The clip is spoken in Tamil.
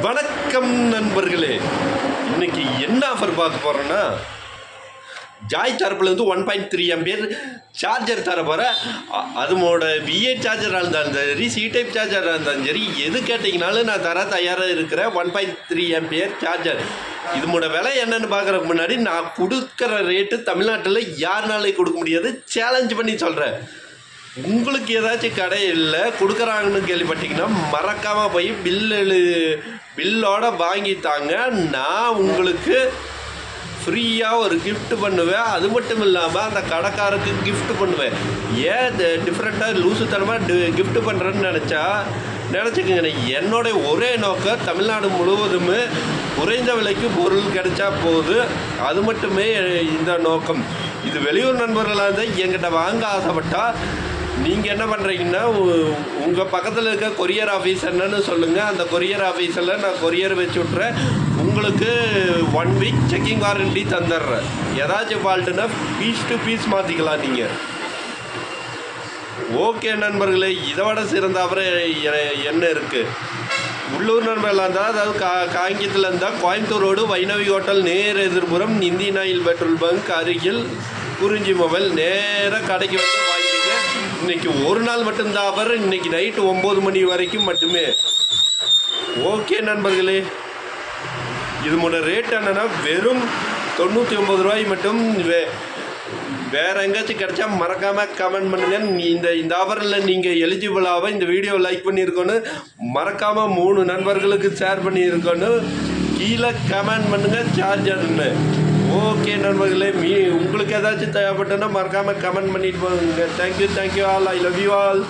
வணக்கம் நண்பர்களே. இன்னைக்கு என்ன ஆஃபர் பார்க்க போறோன்னா ஜாய் தரப்புலேருந்து one point three ampere charger தர போகிற அதோட விஏ சார்ஜராக இருந்தாலும் சரி சி டைப் சார்ஜராக இருந்தாலும் சரி எது கேட்டிங்கனாலும் நான் தர தயாராக இருக்கிற one point three ampere charger இதனோட விலை என்னன்னு பார்க்குறதுக்கு முன்னாடி நான் கொடுக்குற ரேட்டு தமிழ்நாட்டில் யாருனாலையும் கொடுக்க முடியாது. சேலஞ்ச் பண்ணி சொல்கிறேன் உங்களுக்கு ஏதாச்சும் கடை இல்லை கொடுக்குறாங்கன்னு கேள்விப்பட்டீங்கன்னா மறக்காமல் போய் பில் எழு பில்லோட வாங்கி தாங்க. நான் உங்களுக்கு ஃப்ரீயாக ஒரு கிஃப்ட் பண்ணுவேன். அது மட்டும் இல்லாமல் அந்த கடைக்காரருக்கு கிஃப்ட் பண்ணுவேன். ஏன் டிஃப்ரெண்ட்டாக லூசுத்தனமாக gift பண்ணுறேன்னு நினச்சா நினச்சிக்கோங்க. என்னுடைய ஒரே நோக்கம் தமிழ்நாடு முழுவதும் குறைந்த விலைக்கு பொருள் கிடைச்சா போகுது அது மட்டுமே இந்த நோக்கம். இது வெளியூர் நண்பர்களாக இருந்தால் என்கிட்ட வாங்க ஆசைப்பட்டால் நீங்கள் என்ன பண்ணுறீங்கன்னா உங்கள் பக்கத்தில் இருக்க கொரியர் ஆஃபீஸ் என்னன்னு சொல்லுங்கள் அந்த கொரியர் ஆஃபீஸில் நான் கொரியர் வச்சு விட்றேன் உங்களுக்கு ஒன் வீக் செக்கிங் வாரண்டி தந்துடுறேன். ஏதாச்சும் ஃபால்ட்டுன்னா பீஸ் டு பீஸ் மாற்றிக்கலாம் நீங்கள் ஓகே நண்பர்களே இதை விட சிறந்த அப்புறம் என்ன இருக்குது உள்ளூர் நண்பர்களாக இருந்தால் அதாவது கா காங்கியத்தில் இருந்தால் கோயம்புத்தூர் ரோடு வைணவி ஹோட்டல் நேர் எதிர்புறம் இந்தியன் ஆயில் பெட்ரோல் பங்க் அருகில் குறிஞ்சி மொபைல் நேராக கடைக்கு வந்து வாங்கி இன்னைக்கு ஒரு நாள் மட்டும்தான் அவர் இன்னைக்கு நைட்டு ஒம்பது மணி வரைக்கும் மட்டுமே. ஓகே நண்பர்களே. இதனோட ரேட் என்னென்னா வெறும் தொண்ணூற்றி ஒம்பது ரூபாய் மட்டும் வே வேற எங்கேயாச்சும் கிடைச்சா மறக்காமல் கமெண்ட் பண்ணுங்கள் நீ இந்த இந்த ஆஃபரில் நீங்கள் எலிஜிபிளாக இந்த வீடியோ லைக் பண்ணியிருக்கோன்னு மறக்காமல் மூணு நண்பர்களுக்கு ஷேர் பண்ணியிருக்கோன்னு கீழே கமெண்ட் பண்ணுங்கள் சார்ஜர்னு ஓகே நண்பர்களே மீ உங்களுக்கு ஏதாச்சும் தேவைப்பட்டோன்னா மறக்காமல் கமெண்ட் பண்ணிட்டு போங்க. Thank you thank you all I love you all